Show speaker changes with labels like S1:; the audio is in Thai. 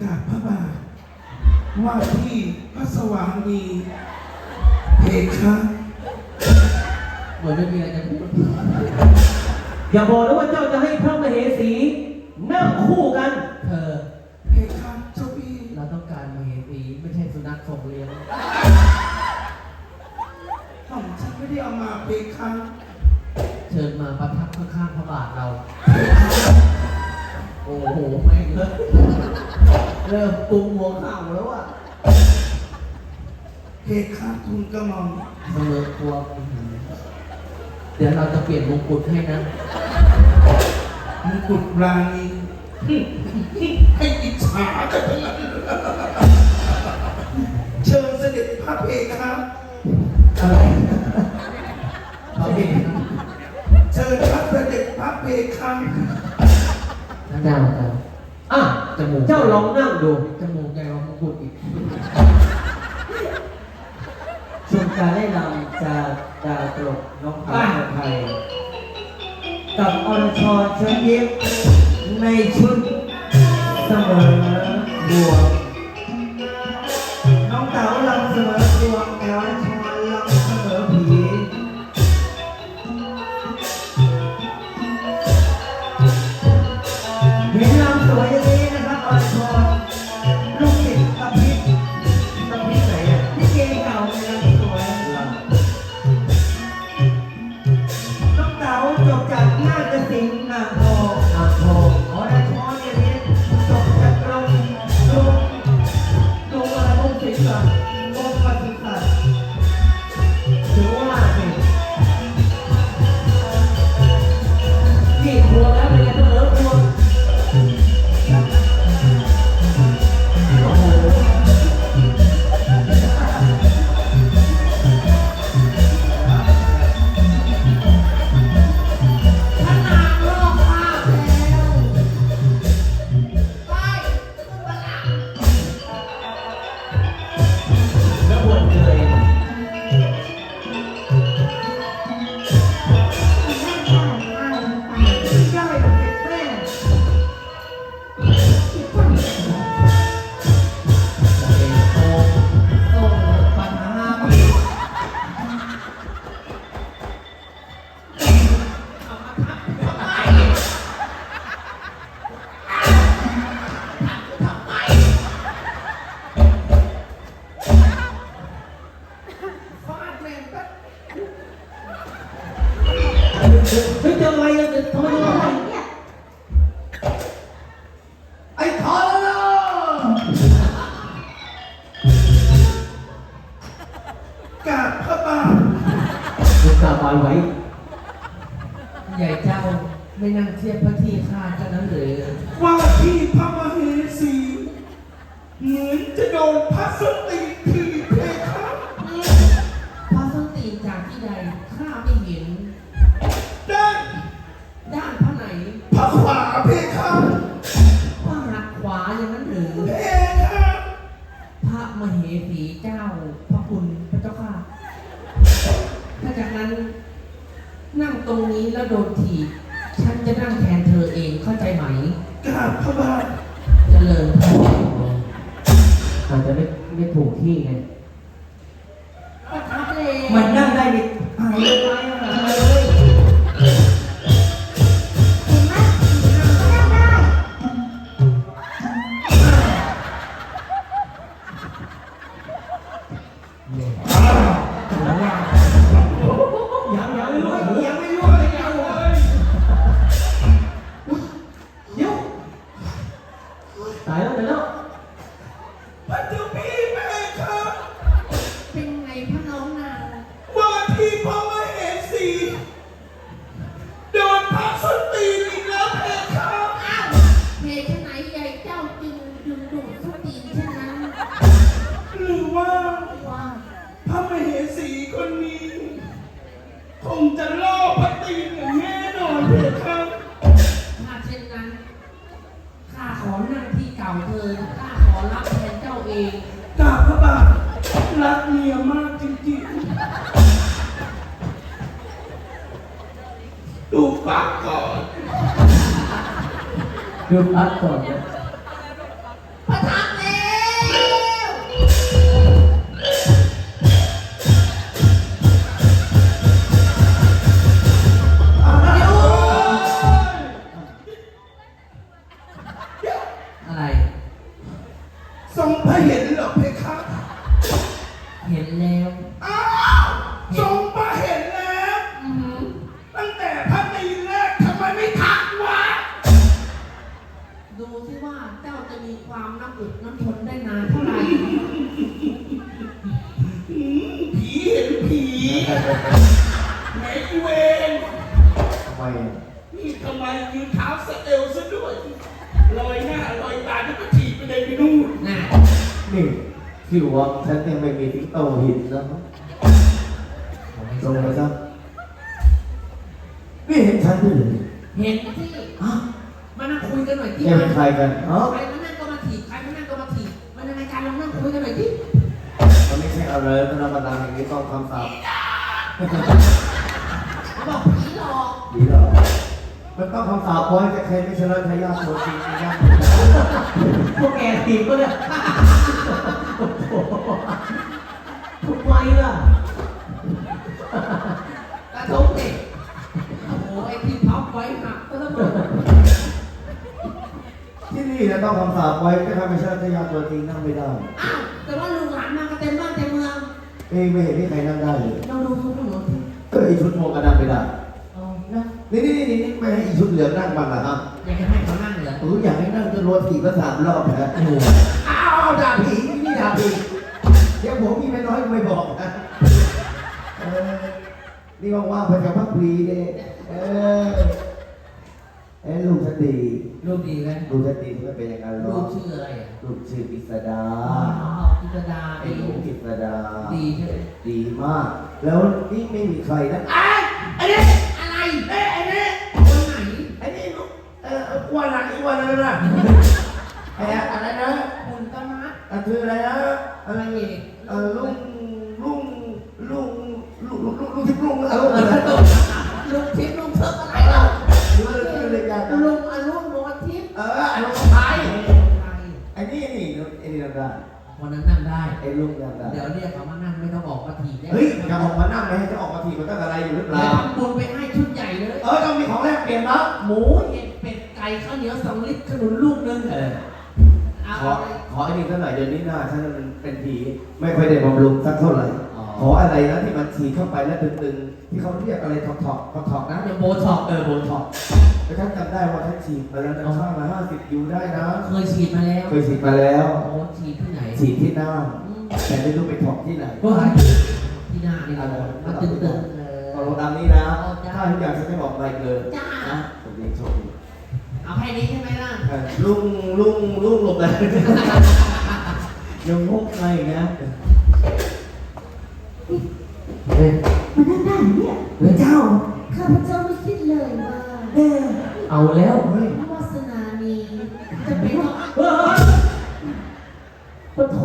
S1: กราบพระบาทว่าที่พระสว่างมีเพคะ
S2: เหมือนไม่มีอะไรจะพูด
S3: อย่าบอกนะว่าเจ้าจะให้พระมเหสีนั่งคู่กัน
S2: เธอ
S1: เพคะเจ้าพี่
S2: เราต้องการมาเห็นตีไม่ใช่สุนัขส่งเลี้ยง
S1: ผมฉันไม่ได้เอามาเพคะ
S2: เชิญมาประทับข้างๆพระบาทเรา โอ้โห แม่งเริ่ม เริ่มปรุงหัวข้าวแล้วอะ
S1: เพคะทูลกระหม่อม
S2: เสมอตัวอื้อหือเดี๋ยวเราจะเปลี่ยนมงกุฎให้นะ
S1: มงกุฎราณีให้อิจฉากันทั้งนั้นเชิญเสด็จพระเพคะ
S3: อะไร
S2: เขาเห็น
S1: เชิญพระเสด็จพระเพคะ
S2: นะดาวดาว
S3: อะ
S2: จ มูก
S3: เจ้าลองนั่งดู
S2: จมูกใหญ่กว่ามงกุฎอีก
S3: ชมการได้นำจากดาวตลกน้องพายไทยกับอรชรเชิญยิ้มในชุดเสมอดว จะโด
S4: น
S1: พระสติทีเพคะ
S2: พระส้นตีนจากที่ใดข้าไม่เห็น
S1: ด้าน
S2: ด้านพระไหน
S1: พระขวาเพคะ
S2: พระหักขวาอย่างนั้นหรือ
S1: เพคะ
S2: พระมเหสีเจ้า พระคุณพระเจ้าค่ะ ถ้าจากนั้นนั่งตรงนี้แล้วโดนถีบฉันจะนั่งแทนเธอเองเข้าใจไหม
S1: กราบพระบาท
S2: เจริญพร
S3: ไม่ไม่ถูกที่ไง
S2: ประทับเลย
S3: มันนั่งได้ดิหายเลย
S1: ค
S2: ง
S4: จะ
S1: ล่อพระตีนอย่างแน่นอนเพคะ
S2: ถ้าเช่นนั้น ข้าขอนั่งที่เก่าเธอ ข้าขอรับแทนเจ้าเอง
S1: กราบพระบาทรักเมียมากจริงๆ ดูปากก่อน
S3: ดูพักก่อน
S2: มีความน้ำอึดน้ำทนได้นานเท่าไหร่
S1: หืมผีเห็นผีไหนอีเวน
S5: ทำไมอะ
S1: นี่ทำไมยืนเท้าสะเอวซะด้วยลอยหน้าลอยตาที่ก็ถีบไปเลยไปนู่น
S2: น่ะ
S5: นี่ที่วังฉันยังไม่มีติ๊กโตหินแล้วตรงไปซะนี่เห็นฉันด้วยเหรอ
S2: เห็นที่
S5: อ้าว
S2: มานั่งคุยกันหน่อยที่
S5: แกเป็นใครกันอ๋อ
S2: ใครมานั่ง มันไม่
S5: ใช่อะไรธรรมดอย่างนี้ต้องคำสาป
S2: บอกผีหลอก
S5: ดีหรอมันต้องคำสาปไว้จะใครไม่ชนะทายาทตัวจริงจริงนะพวกแกตีก็เนี่ยโอ้โหทำไมล่ะ
S2: กระทบเด็กโอ้โหไอ้ที่พับไว้หักก็แล้วหมด
S5: ที่นี่นะต้องคำสาปไว้ถ้าไม่ใช่ทายาทตัวจริงนั่งไม่ได้
S2: เอ้
S5: ยไม่เห็นมีใครนั่งได้เลย
S2: เราดูทุกคนหมดที่
S5: ก็ไอชุดโมกันนั่งไม่ได้
S2: เอานะ
S5: นี่นี่นี่นี่ไม่ให้อีชุดเหลืองนั่งบ้างเหรอครับ
S2: อยากจะให้เขานั่งเหรอ
S5: ผมอยากให้นั่งจนรถถีบก็สามรอบนะ
S2: โอ้โห
S5: อ้าวด่าผีนี่ด่าผีเดี๋ยวผมมีไม่น้อยก็ไม่บอกนะเออนี่ว่างๆไปกับพักพีเนี่ยเออ เอ้ลูกฉันดี
S2: รูปดีไหม
S5: ลูกฉันดีที่ไม่เป็นอย่างนั้นหร
S2: รู
S5: อ
S2: ป
S5: ก
S2: ชื่ออะไรอะ
S5: ลูกชื่อกิษดา
S2: อ๋อพิจดา
S5: ไอ้
S2: ดี
S5: ลูกกิษดา
S2: ดีใช่ไหม
S5: ดีมาก แล้วนี่ไม่มีใครนะ
S1: ไอ้ไอ้นี่
S2: อะไร
S1: เอ้ยไอ้นี่
S2: คนไหน
S1: ไอ้นี่ลูกเอ่ออ้วนอะไรอ้วนอะไรนะไอ้อะไรนะ
S2: คุณตมัด
S1: อะคืออะไรนะ
S2: อะไรเอก
S1: เออลุงลุงลุงลุงลุงลุงลุงทิพย์ลุงเออ
S2: เอ
S1: ลุง
S2: อ
S1: อะไร
S2: ลุง
S1: นั่
S2: ง
S1: ได้
S2: ไอ้
S5: ลูกยังได้
S2: เดี๋ยวเรียกเขามานั่งไม่ต้องออกมาถีบได้
S1: เฮ้ยจะออกมานั่งไหมจะออกมาทีมันต้องอะไรอยู่หรือเป
S2: เดี๋ย
S1: ล่าว
S2: ทำบุญไปให้ชุดใหญ่เลย
S1: เออต้องมีของแลกเปลี่ยนเนาะ
S2: หมูเห็ดเป็ดไก่ข้าวเหนียวสองลิตรขนุนลูกนึง
S5: เออ
S2: เอา
S5: ขอขอไอ้นี่เท่าไหร่เดี๋ยวนี้หน้าฉันมันเป็นผีไม่ค่อยได้บำรุงสักเท่าไหร่ขออะไรนะที่มันฉีดเข้าไปแล้วตึงๆที่เขาเรียกอะไรถอกถอกถอกถอกๆนะ
S2: เดี๋ยวโบท็อกซ์
S5: เออโบนถอกแต่ฉันจำได้ว่าฉันฉีดไปแล้วนะข้างละห้าสิบยูได้นะ
S2: เคยฉีดมาแล้ว
S5: เคยฉีดมาแล้ว
S2: โอ้ฉีดที่ไหน
S5: ฉีดที่หน้า
S2: อืม
S5: แต่ไม่รู้ไปถอกที่ไหน
S2: ก็ที่หน้านี่แหละมาตึงๆเอ
S5: ขอ
S2: อ
S5: ลงตามนี้นะ ถ้าทุกอย่างฉันไม่บอกอะไรเกิน
S2: จ้า
S5: นะผมเรียนโชคดี
S2: เอาแค่นี้ใช่ไหมล่ะ
S5: เออลุงลุงลุงหลบเลยยังงงไงนะเฮ้ย
S6: มันนั่งได้เนี่ย
S5: เฮ้ยเจ้า
S6: ข้าพเจ้าไม่คิดเลยว่า
S5: เอ๊ะเอาแล้วเฮ้ย
S6: วาสนานี้จะเป็นของ
S5: เฮ้ยปะโถ